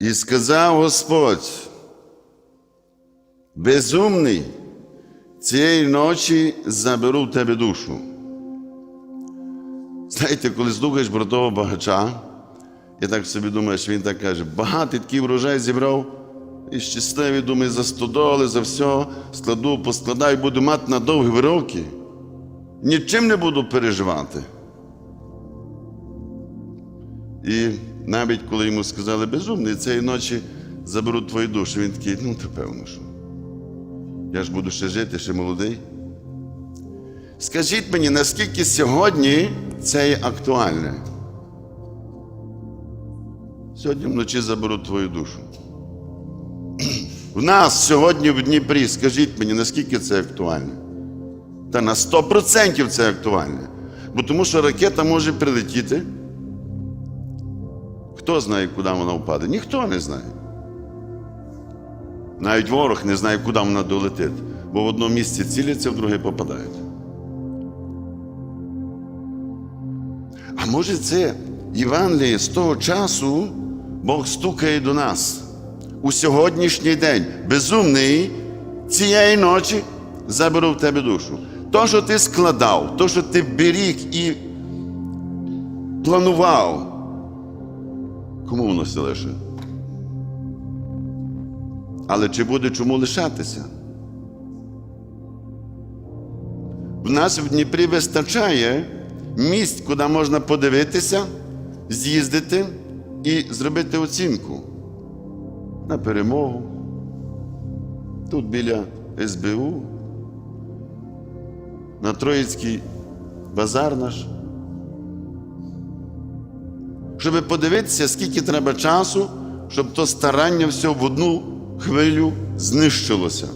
І сказав Господь, безумний, цієї ночі заберу в тебе душу. Знаєте, коли слухаєш про того багача, я так собі думаю, що він так каже, багатий такий врожай зібрав, і щасливий, думаю, за стодоли, за все, складу, поскладаю, буду мати на довгі роки. Нічим не буду переживати. І навіть коли йому сказали безумний, цієї ночі заберуть твою душу, він такий, ну, то певно, що. Я ж буду ще жити, ще молодий. Скажіть мені, наскільки сьогодні це є актуальне? Сьогодні вночі заберуть твою душу. В нас сьогодні в Дніпрі, скажіть мені, наскільки це актуальне? Та на 100% це актуальне. Бо тому що ракета може прилетіти. Хто знає, куди вона впаде? Ніхто не знає. Навіть ворог не знає, куди вона долетить, бо в одному місці ціляться, в друге попадають. А може, це Євангеліє з того часу Бог стукає до нас у сьогоднішній день. Безумний цієї ночі заберу в тебе душу. То, що ти складав, то, що ти беріг і планував, кому воно все лише? Але чи буде чому лишатися? В нас в Дніпрі вистачає місць, куди можна подивитися, з'їздити і зробити оцінку на перемогу. Тут біля СБУ, на Троїцький базар наш. Щоб подивитися, скільки треба часу, щоб то старання все в одну хвилю знищилося.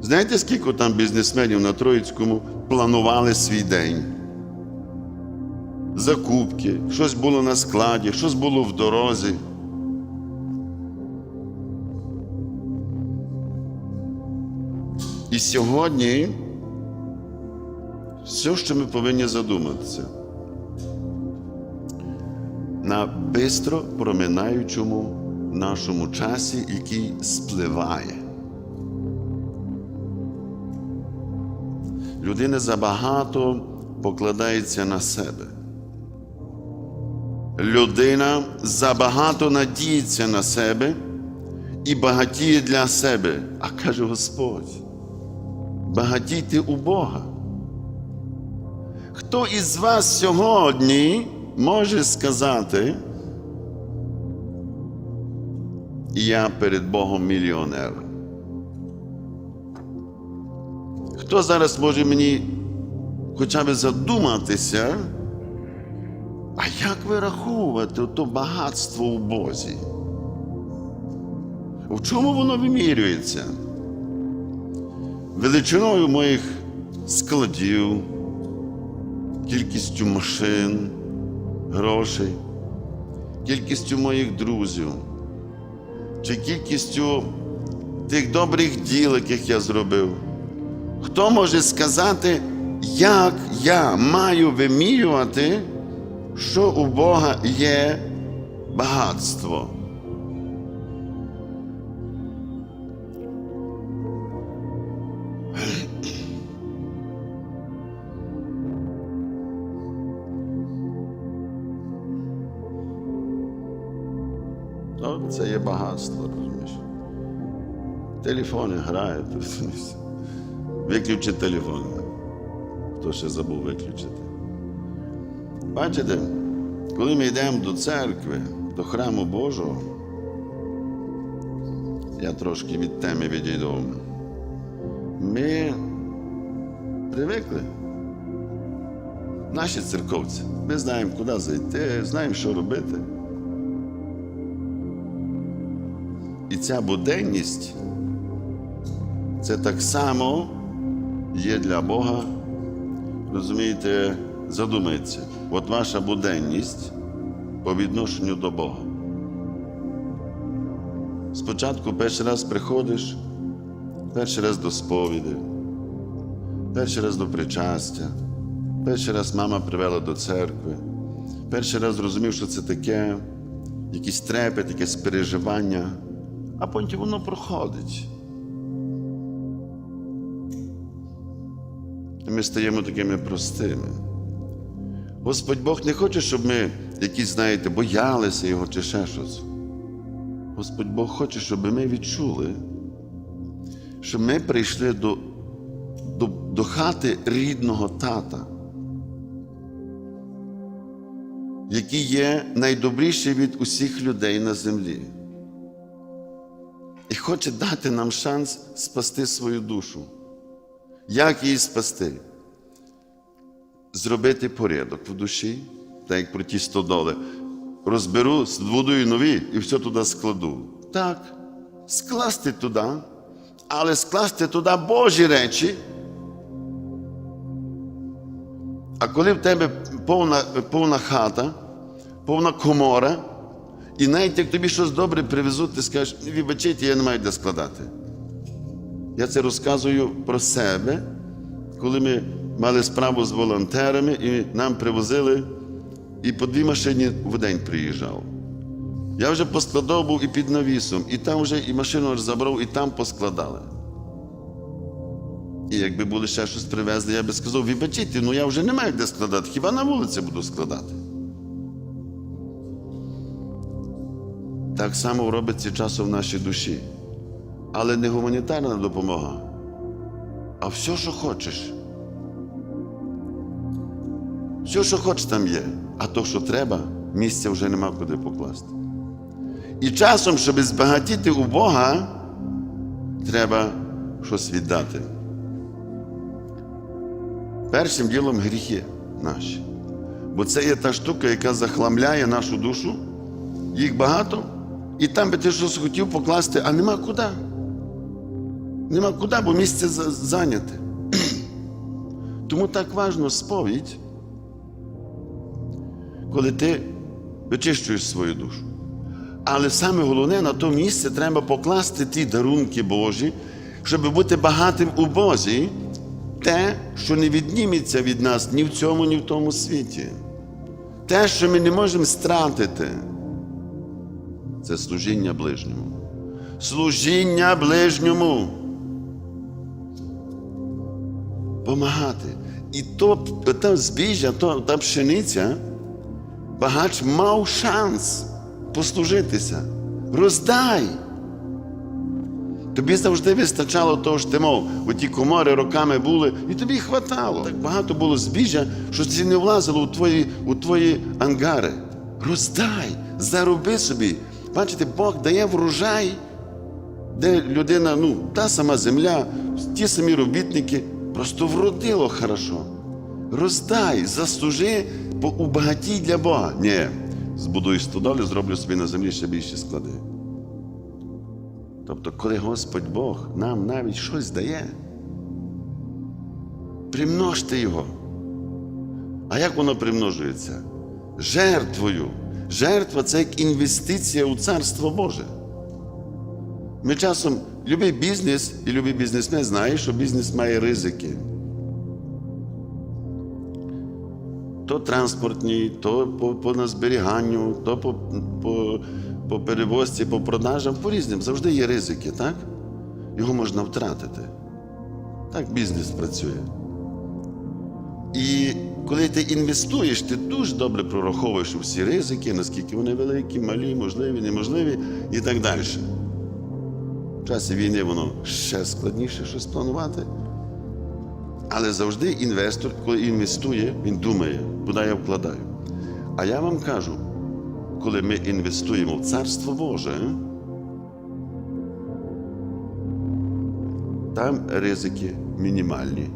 Знаєте, скільки там бізнесменів на Троїцькому планували свій день? Закупки, щось було на складі, щось було в дорозі. І сьогодні все, що ми повинні задуматися, на бистро проминаючому нашому часі, який спливає. Людина забагато покладається на себе. Людина забагато надіється на себе і багатіє для себе. А каже Господь, багатійте у Бога. Хто із вас сьогодні може сказати, я перед Богом мільйонер? Хто зараз може мені хоча б задуматися, а як вираховувати то багатство у Бозі? В чому воно вимірюється? Величиною моїх складів, кількістю машин, грошей, кількістю моїх друзів, чи кількістю тих добрих діл, яких я зробив. Хто може сказати, як я маю вимірювати, що у Бога є багатство? Багатство, розумієш? Телефони грають. розумієш? Виключи телефон. Хто ще забув виключити? Бачите, коли ми йдемо до церкви, до храму Божого, я трошки від теми відійду. Ми привикли. Наші церковці. Ми знаємо, куди зайти, знаємо, що робити. І ця буденність це так само є для Бога. Розумієте, задумайте, от ваша буденність по відношенню до Бога. Спочатку перший раз приходиш, перший раз до сповіді, перший раз до причастя, перший раз мама привела до церкви, перший раз зрозумів, що це таке, якийсь трепет, якесь переживання, а потім воно проходить. І ми стаємо такими простими. Господь Бог не хоче, щоб ми якісь, знаєте, боялися Його чи ще щось. Господь Бог хоче, щоб ми відчули, що ми прийшли до, до, до хати рідного тата, який є найдобріший від усіх людей на землі. І хоче дати нам шанс спасти свою душу. Як її спасти? Зробити порядок в душі, так як про ті стодоли. Розберу, збудую нові і все туди складу. Так, скласти туди, але скласти туди Божі речі. А коли в тебе повна, повна хата, повна комора, і навіть як тобі щось добре привезуть, ти скажеш, вибачайте, я не маю де складати. Я це розказую про себе, коли ми мали справу з волонтерами і нам привозили, і по дві машині в день приїжджав. Я вже поскладав був і під навісом, і там вже і машину забрав, і там поскладали. І якби були ще щось привезли, я би сказав, вибачайте, ну я вже не маю де складати, хіба на вулиці буду складати. Так само робиться часом в нашій душі. Але не гуманітарна допомога, а все, що хочеш. Все, що хочеш, там є, а то, що треба, місця вже нема куди покласти. І часом, щоб збагатіти у Бога, треба щось віддати. Першим ділом гріхи наші. Бо це є та штука, яка захламляє нашу душу. Їх багато, і там би ти щось хотів покласти, а нема куди. Нема куди, бо місце за- зайняте. Тому так важно сповідь, коли ти вичищуєш свою душу. Але саме головне, на то місце треба покласти ті дарунки Божі, щоб бути багатим у Бозі, те, що не відніметься від нас ні в цьому, ні в тому світі. Те, що ми не можемо стратити, це служіння ближньому. Служіння ближньому. Помагати. І то, та збіжжя, то, та пшениця, багач мав шанс послужитися. Роздай. Тобі завжди вистачало того, що ти мов, оті комори роками були, і тобі хватало. Так багато було збіжжя, що це не влазило у твої, у твої ангари. Роздай, зароби собі. Бачите, Бог дає врожай, де людина, ну, та сама земля, ті самі робітники, просто вродило хорошо. Роздай, заслужи, бо убагатій для Бога. Ні, збудую стодолю, зроблю собі на землі ще більші склади. Тобто, коли Господь Бог нам навіть щось дає, примножте його. А як воно примножується? Жертвою. Жертва це як інвестиція у Царство Боже. Ми часом любий бізнес і любий бізнесмен знає, що бізнес має ризики. То транспортні, то по, по назберіганню, то по, по, по перевозці, по продажам, по різним. Завжди є ризики, так? Його можна втратити. Так бізнес працює. І коли ти інвестуєш, ти дуже добре прораховуєш всі ризики, наскільки вони великі, малі, можливі, неможливі і так далі. В часі війни воно ще складніше щось планувати. Але завжди інвестор, коли інвестує, він думає, куди я вкладаю. А я вам кажу, коли ми інвестуємо в Царство Боже, там ризики мінімальні.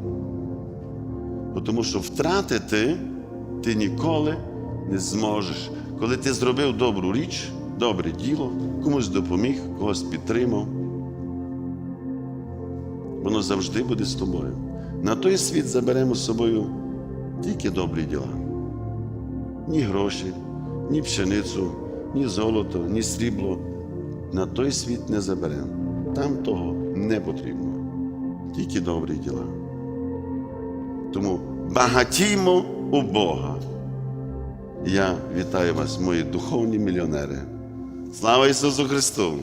Тому що втратити ти ніколи не зможеш. Коли ти зробив добру річ, добре діло, комусь допоміг, когось підтримав, воно завжди буде з тобою. На той світ заберемо з собою тільки добрі діла. Ні гроші, ні пшеницю, ні золото, ні срібло. На той світ не заберемо. Там того не потрібно. Тільки добрі діла. Тому багатіймо у Бога. Я вітаю вас, мої духовні мільйонери. Слава Ісусу Христу!